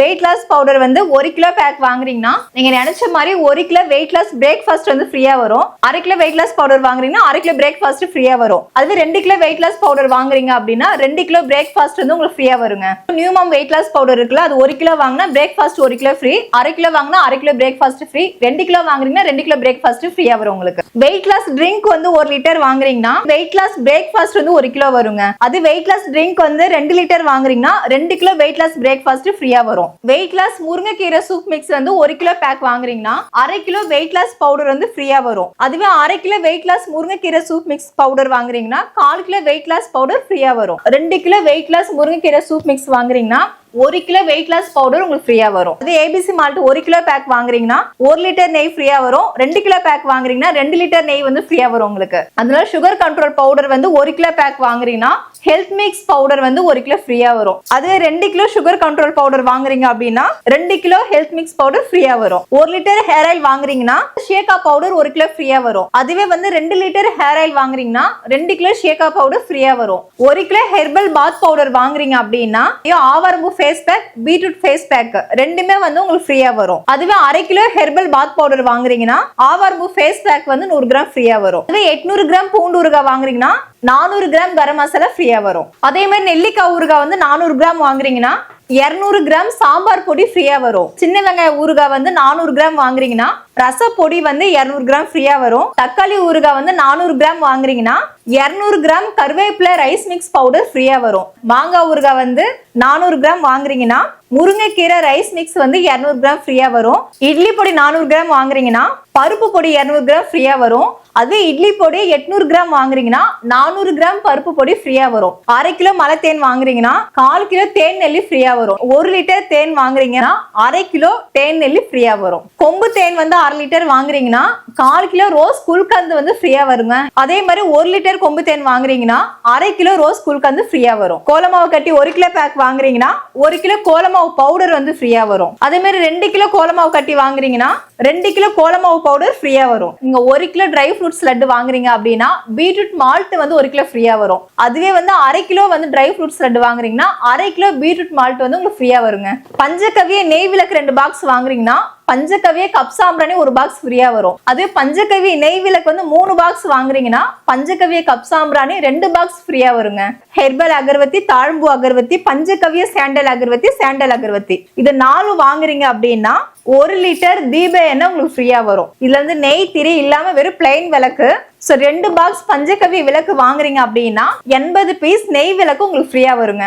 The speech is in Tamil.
வெயிட் லாஸ் பவுடர் வந்து ஒரு கிலோ பேக் வாங்குறீங்கன்னா நீங்க நினைச்ச மாதிரி ஒரு கிலோ வெயிட் லாஸ் பிரேக்ஃபாஸ்ட் வந்து ஃப்ரீயா வரும். அரை கிலோ வெயிட் லாஸ் பவுடர் வாங்குறீங்கன்னா அரை கிலோ பிரேக்ஃபாஸ்ட் ஃப்ரீயா வரும். அதுவே ரெண்டு கிலோ வெயிட் லாஸ் பவுடர் வாங்குறீங்க அப்படின்னா ரெண்டு கிலோ பிரேக்ஃபாஸ்ட் வந்து உங்களுக்கு ஃப்ரீயா வருங்க. நியூமம் வெயிட் லாஸ் பவுடர் இருக்குல்ல அது ஒரு கிலோ வாங்கினா பிரேக்ஃபாஸ்ட் ஒரு கிலோ ஃப்ரீ அரை கிலோ வாங்கினா அரை கிலோ பிரேக்ஃபாஸ்ட் ஃப்ரீ ரெண்டு கிலோ வாங்குறீங்கன்னா ரெண்டு கிலோ பிரேக்ஃபாஸ்ட் ஃப்ரீயா வரும் உங்களுக்கு. வெயிட் லாஸ் ட்ரிங்க் வந்து ஒரு லிட்டர் வாங்குறீங்கன்னா வெயிட் லாஸ் பிரேக்ஃபாஸ்ட் வந்து ஒரு கிலோ வருங்க. அது வெயிட் லாஸ் ட்ரிங்க் வந்து ரெண்டு லிட்டர் வாங்குறீங்கன்னா ரெண்டு கிலோ வெயிட் லாஸ் பிரேக்ஃபாஸ்ட் ஃப்ரீயா வரும். வெயிட் லாஸ் முருங்கைக்கீரை சூப் மிக்ஸ் வந்து ஒரு கிலோ பேக் வாங்குறீங்கன்னா அரை கிலோ வெயிட் லாஸ் பவுடர் வந்து ஃப்ரீயா வரும். அதுவே அரை கிலோ வெயிட் லாஸ் முருங்கைக்கீரை சூப் மிக்ஸ் பவுடர் வாங்குறீங்கன்னா கால் கிலோ வெயிட் லாஸ் பவுடர் ஃப்ரீயா வரும். ரெண்டு கிலோ வெயிட் லாஸ் முருங்கைக்கீரை சூப் மிக்ஸ் வாங்குறீங்கன்னா ஒரு கிலோ வெயிட் லாஸ் பவுடர் உங்களுக்கு ஃப்ரீயா வரும். அது ஏபிசி மால்ட் ஒரு கிலோ பேக் வாங்குறீங்கன்னா ஒரு லிட்டர் நெய் ஃப்ரீயா வரும். ரெண்டு கிலோ பேக் வாங்குறீங்கன்னா ரெண்டு லிட்டர் நெய் வந்து ஃப்ரீயா வரும் உங்களுக்கு. அதனால சுகர் கண்ட்ரோல் பவுடர் வந்து ஒரு கிலோ பேக் வாங்குறீங்கன்னா ஹெல்த் மிக்ஸ் பவுடர் வந்து ஒரு கிலோ ஃப்ரீயா வரும். அது ரெண்டு கிலோ சுகர் கண்ட்ரோல் பவுடர் வாங்குறீங்க அப்படின்னா ரெண்டு கிலோ ஹெல்த் மிக்ஸ் பவுடர் ஃப்ரீயா வரும். ஒரு லிட்டர் ஹேர் ஆயில் வாங்குறீங்கன்னா ஷேகா பவுடர் ஒரு கிலோ ஃப்ரீயா வரும். அதுவே வந்து ரெண்டு லிட்டர் ஹேர் ஆயில் வாங்குறீங்கன்னா ரெண்டு கிலோ ஷேகா பவுடர் ஃப்ரீயா வரும். ஒரு கிலோ ஹெர்பல் பாத் பவுடர் வாங்குறீங்க அப்படின்னா ஐயோ, face pack beetroot face pack ரெண்டுமே வந்து உங்களுக்கு ஃப்ரீயா வரும். அதுவே அரை கிலோ ஹெர்பல் பாத் பவுடர் வாங்குறீங்கன்னா ஆவாரம்பூ ஃபேஸ் பேக் வந்து நூறு கிராம் ஃப்ரீயா வரும். அதுவே எட்நூறு கிராம் பூண்டு ஊறுகாய் வாங்குறீங்கன்னா நானூறு கிராம் கரம் மசாலா ஃப்ரீயா வரும். அதே மாதிரி நெல்லிக்காய் ஊறுகாய் வந்து நானூறு கிராம் வாங்குறீங்கன்னா இருநூறு கிராம் சாம்பார் பொடி ஃப்ரீயா வரும். சின்ன வெங்காய ஊறுகாய் வந்து நானூறு கிராம் வாங்குறீங்கன்னா ரச பொடி வந்து இருநூறு கிராம் ஃப்ரீயா வரும். தக்காளி ஊறுகாய் வந்து நானூறு கிராம் வாங்குறீங்கன்னா இருநூறு கிராம் கருவேப்பிலை ரைஸ் மிக்ஸ் பவுடர் ஃப்ரீயா வரும். மாங்காய் ஊறுகாய் வந்து நானூறு கிராம் வாங்குறீங்கன்னா முருங்கைக்கீரை ரைஸ் மிக்ஸ் வந்து இருநூறு கிராம் ஃப்ரீயா வரும். இட்லி பொடி நானூறு கிராம் வாங்குறீங்கன்னா பருப்பு பொடி இருநூறு கிராம் ஃப்ரீயா வரும். அது இட்லி பொடி எட்நூறு கிராம் வாங்குறீங்கன்னா நானூறு கிராம் பருப்பு பொடி ஃப்ரீயா வரும். அரை கிலோ மலை தேன் வாங்குறீங்கன்னா கால் கிலோ தேன் நெல்லி ஃப்ரீயா வரும். ஒரு லிட்டர் தேன் வாங்குறீங்கன்னா அரை கிலோ தேன் நெல்லி ஃப்ரீயா வரும். கொம்பு தேன் வந்து அரை லிட்டர் வாங்குறீங்கன்னா கால் கிலோ ரோஸ் குல்கந்து வந்து ஃப்ரீயா வருங்க. அதே மாதிரி ஒரு லிட்டர் கொம்பு தேன் வாங்குறீங்கன்னா அரை கிலோ ரோஸ் குல்கந்து ஃப்ரீயா வரும். கோலமாவு கட்டி ஒரு கிலோ பேக் வாங்குறீங்கன்னா ஒரு கிலோ கோலமாவு பவுடர் வந்து ஃப்ரீயா வரும். அதே மாதிரி ரெண்டு கிலோ கோலமாவு கட்டி வாங்குறீங்கன்னா ரெண்டு கிலோ கோலமாவு பவுடர் ஃப்ரீயா வரும். நீங்க ஒரு கிலோ ட்ரை ஃப்ரூட்ஸ் லட்டு வாங்குறீங்க அப்படின்னா பீட்ரூட் மால்ட் வந்து ஒரு கிலோ ஃப்ரீயா வரும். அதுவே வந்து அரை கிலோ வந்து ட்ரை ஃப்ரூட்ஸ் லட்டு வாங்குறீங்கன்னா அரை கிலோ பீட்ரூட் மால்ட் வந்து உங்களுக்கு ஃப்ரீயா வருங்க. பஞ்சகவிய நெய் விளக்கு ரெண்டு பாக்ஸ் வாங்குறீங்கன்னா பஞ்சகவிய கப் சாம்பிராணி ஒரு பாக்ஸ் ஃப்ரீயா வரும். அதே பஞ்சகவி நெய் விளக்கு வந்து மூணு பாக்ஸ் வாங்குறீங்கன்னா பஞ்சகவிய கப் சாம்பிராணி ரெண்டு பாக்ஸ் ஃப்ரீயா வருங்க. ஹெர்பல் அகர்வத்தி தாழ்ம்பு அகர்வத்தி பஞ்சகவிய சாண்டல் அகர்வத்தி சாண்டல் அகர்வத்தி. இது நாலு வாங்குறீங்க அப்படின்னா ஒரு லிட்டர் தீப எண்ணெய் உங்களுக்கு ஃப்ரீயா வரும். இதுல இருந்து நெய் திரி இல்லாம வெறும் பிளைன் விளக்கு. ஸோ ரெண்டு பாக்ஸ் பஞ்சகவி விளக்கு வாங்குறீங்க அப்படின்னா எண்பது பீஸ் நெய் விளக்கு உங்களுக்கு ஃப்ரீயா வருங்க.